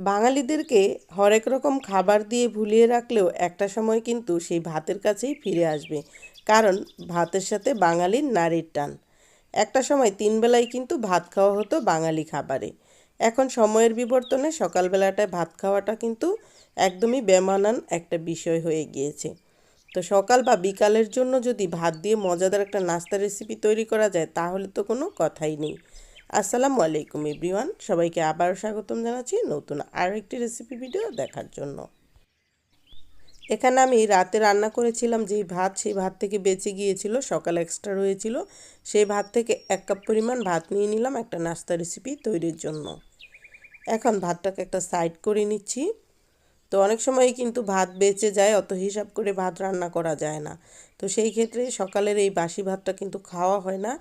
বাঙালিদেরকে হরেক রকম খাবার দিয়ে ভুলিয়ে রাখলেও একটা সময় কিন্তু সেই ভাতের কাছেই ফিরে আসবে। কারণ ভাতের সাথে বাঙালির নারীর টান। একটা সময় তিন বেলায় কিন্তু ভাত খাওয়া হতো বাঙালি খাবারে। এখন সময়ের বিবর্তনে সকালবেলাটায় ভাত খাওয়াটা কিন্তু একদমই বেমানান একটা বিষয় হয়ে গিয়েছে। তো সকাল বা বিকালের জন্য যদি ভাত দিয়ে মজাদার একটা নাস্তা রেসিপি তৈরি করা যায়, তাহলে তো কোনো কথাই নেই। আসসালামু আলাইকুম এভরিওয়ান, সবাইকে আবারও স্বাগতম জানাচ্ছি নতুন আরও একটি রেসিপি ভিডিও দেখার জন্য। এখানে আমি রাতে রান্না করেছিলাম যেই ভাত, সেই ভাত থেকে বেঁচে গিয়েছিল, সকাল এক্সট্রা রয়েছিল, সেই ভাত থেকে এক কাপ পরিমাণ ভাত নিয়ে নিলাম একটা নাস্তা রেসিপি তৈরির জন্য। এখন ভাতটাকে একটা সাইড করে নিচ্ছি। তো অনেক সময় কিন্তু ভাত বেঁচে যায়, অত হিসাব করে ভাত রান্না করা যায় না। তো সেই ক্ষেত্রে সকালের এই বাসি ভাতটা কিন্তু খাওয়া হয় না।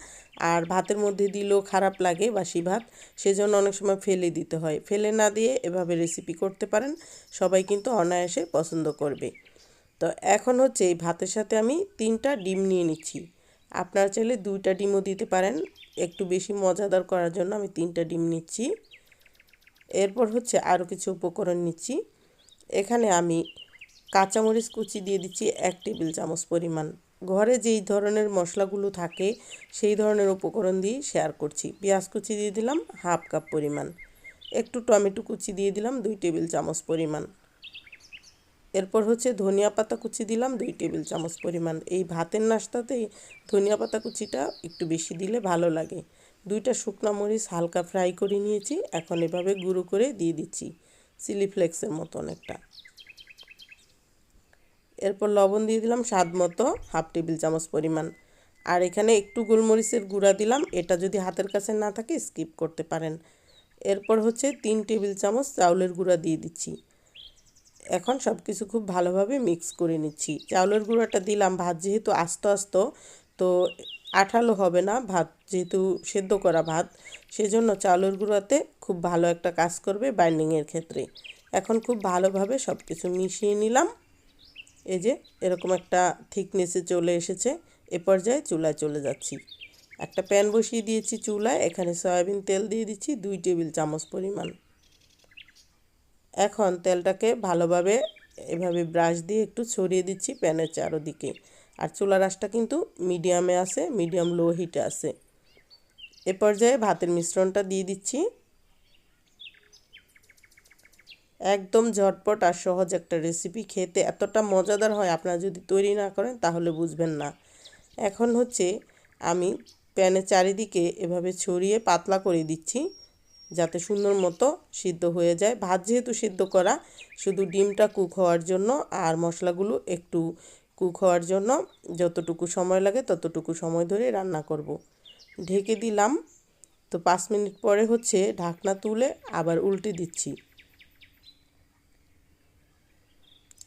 আর ভাতের মধ্যে দিলেও খারাপ লাগে বাসি ভাত, সেজন্য অনেক সময় ফেলে দিতে হয়। ফেলে না দিয়ে এভাবে রেসিপি করতে পারেন, সবাই কিন্তু অনায়াসে পছন্দ করবে। তো এখন হচ্ছে এই ভাতের সাথে আমি তিনটা ডিম নিয়ে নিচ্ছি। আপনারা চাইলে দুইটা ডিমও দিতে পারেন। একটু বেশি মজাদার করার জন্য আমি তিনটা ডিম নিচ্ছি। এরপর হচ্ছে আরও কিছু উপকরণ নিচ্ছি। এখানে আমি কাঁচামরিচ কুচি দিয়ে দিচ্ছি এক টেবিল চামচ পরিমাণ। ঘরে যেই ধরনের মশলাগুলো থাকে, সেই ধরনের উপকরণ দিয়ে শেয়ার করছি। পেঁয়াজ কুচি দিয়ে দিলাম হাফ কাপ পরিমাণ। একটু টমেটো কুচি দিয়ে দিলাম দুই টেবিল চামচ পরিমাণ। এরপর হচ্ছে ধনিয়া পাতা কুচি দিলাম দুই টেবিল চামচ পরিমাণ। এই ভাতের নাস্তাতেই ধনিয়া পাতা কুচিটা একটু বেশি দিলে ভালো লাগে। দুইটা শুকনা মরিচ হালকা ফ্রাই করে নিয়েছি, এখন এভাবে গুঁড়ো করে দিয়ে দিচ্ছি। চিলি ফ্লেক্সের মতন একটা এরপর লবণ দিয়ে দিলাম স্বাদ মতো হাফ টেবিল চামচ পরিমাণ। আর এখানে একটু গোলমরিচের গুঁড়া দিলাম, এটা যদি হাতের কাছে না থাকে স্কিপ করতে পারেন। এরপর হচ্ছে তিন টেবিল চামচ চাউলের গুঁড়া দিয়ে দিচ্ছি। এখন সব কিছু খুব ভালোভাবে মিক্স করে নিচ্ছি। চাউলের গুঁড়াটা দিলাম, ভাত যেহেতু আস্তে আস্তে, তো আঠালো হবে না, ভাত যেহেতু সেদ্ধ করা ভাত, সেজন্য চাউলের গুঁড়াতে খুব ভালো একটা কাজ করবে বাইন্ডিংয়ের ক্ষেত্রে। এখন খুব ভালোভাবে সব কিছু মিশিয়ে নিলাম। এই যে এরকম একটা থিকনেসে চলে এসেছে, এ পর্যায়ে চুলায় চলে যাচ্ছি। একটা প্যান বসিয়ে দিয়েছি চুলায়, এখানে সয়াবিন তেল দিয়ে দিচ্ছি দুই টেবিল চামচ পরিমাণ। এখন তেলটাকে ভালোভাবে এভাবে ব্রাশ দিয়ে একটু ছড়িয়ে দিচ্ছি প্যানের চারোদিকে। আর চুলার আঁশটা কিন্তু মিডিয়ামে আছে, মিডিয়াম লো হিটে আছে। এ পর্যায়ে ভাতের মিশ্রণটা দিয়ে দিচ্ছি। একদম ঝটপট আর সহজ একটা রেসিপি খেতে এতটা মজাদার হয় আপনারা যদি তৈরি না করেন তাহলে বুঝবেন না। এখন হচ্ছে আমি প্যানে চারিদিকে এভাবে ছড়িয়ে পাতলা করে দিচ্ছি যাতে সুন্দর মতো সিদ্ধ হয়ে যায়। ভাত যেহেতু সিদ্ধ করা, শুধু ডিমটা কুক হওয়ার জন্য আর মশলাগুলো একটু কুক হওয়ার জন্য যতটুকু সময় লাগে ততটুকু সময় ধরে রান্না করব। ঢেকে দিলাম। তো পাঁচ মিনিট পরে হচ্ছে ঢাকনা তুলে আবার উল্টে দিচ্ছি।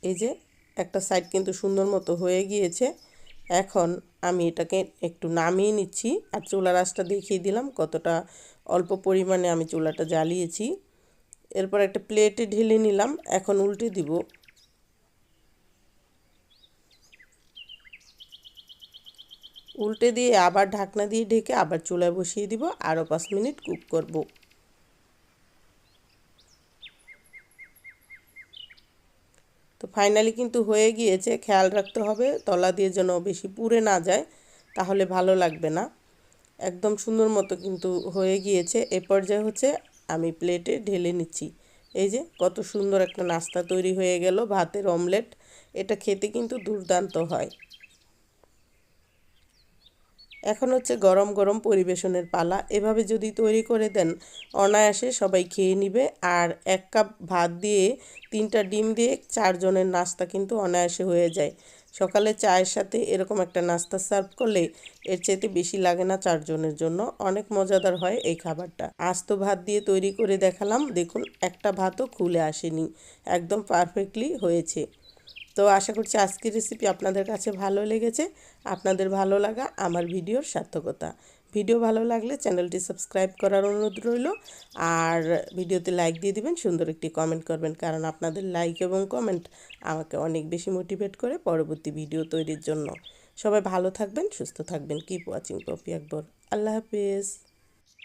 এই যে একটা সাইড কিন্তু সুন্দর মতো হয়ে গিয়েছে। এখন আমি এটাকে একটু নামিয়ে নিচ্ছি আর চুলার আঁচটা দেখিয়ে দিলাম কতটা অল্প পরিমাণে আমি চুলাটা জ্বালিয়েছি। এরপর একটা প্লেটে ঢেলে নিলাম। এখন উল্টে দিব উল্টে দিয়ে আবার ঢাকনা দিয়ে ঢেকে আবার চুলায় বসিয়ে দিব, আরও পাঁচ মিনিট কুক করব। তো ফাইনালি কিন্তু হয়ে গিয়েছে, খেয়াল রাখতে হবে, তলা দিয়ে যেন বেশি পুড়ে না যায়, তাহলে ভালো লাগবে না। একদম সুন্দর মতো কিন্তু হয়ে গিয়েছে, এ পর্যায়ে হচ্ছে আমি প্লেটে ঢেলে নিচ্ছি। এই যে কত সুন্দর একটা নাস্তা তৈরি হয়ে গেল, ভাতের অমলেট, এটা খেতে কিন্তু দুর্দান্ত হয়। এখন হচ্ছে গরম গরম পরিবেশনের পালা। এভাবে যদি তৈরি করে দেন, অনায়াসে সবাই খেয়ে নিবে। আর এক কাপ ভাত দিয়ে, তিনটা ডিম দিয়ে চারজনের নাস্তা কিন্তু অনায়াসে হয়ে যায়। সকালে চায়ের সাথে এরকম একটা নাস্তা সার্ভ করলে এর চাইতে বেশি লাগে না চারজনের জন্য। অনেক মজাদার হয় এই খাবারটা। আস্ত ভাত দিয়ে তৈরি করে দেখালাম। দেখুন, একটা ভাতও খুলে আসেনি। একদম পারফেক্টলি হয়েছে। তো আশা করছি আজকের রেসিপি আপনাদের কাছে ভালো লেগেছে। আপনাদের ভালো লাগা আমার ভিডিওর সার্থকতা। ভিডিও ভালো লাগলে চ্যানেলটি সাবস্ক্রাইব করার অনুরোধ রইল। আর ভিডিওতে লাইক দিয়ে দিবেন, সুন্দর একটি কমেন্ট করবেন, কারণ আপনাদের লাইক এবং কমেন্ট আমাকে অনেক বেশি মোটিভেট করে পরবর্তী ভিডিও তৈরির জন্য। সবাই ভালো থাকবেন, সুস্থ থাকবেন। কিপ ওয়াচিং পপি আকবর আল্লাহ হাফিজ।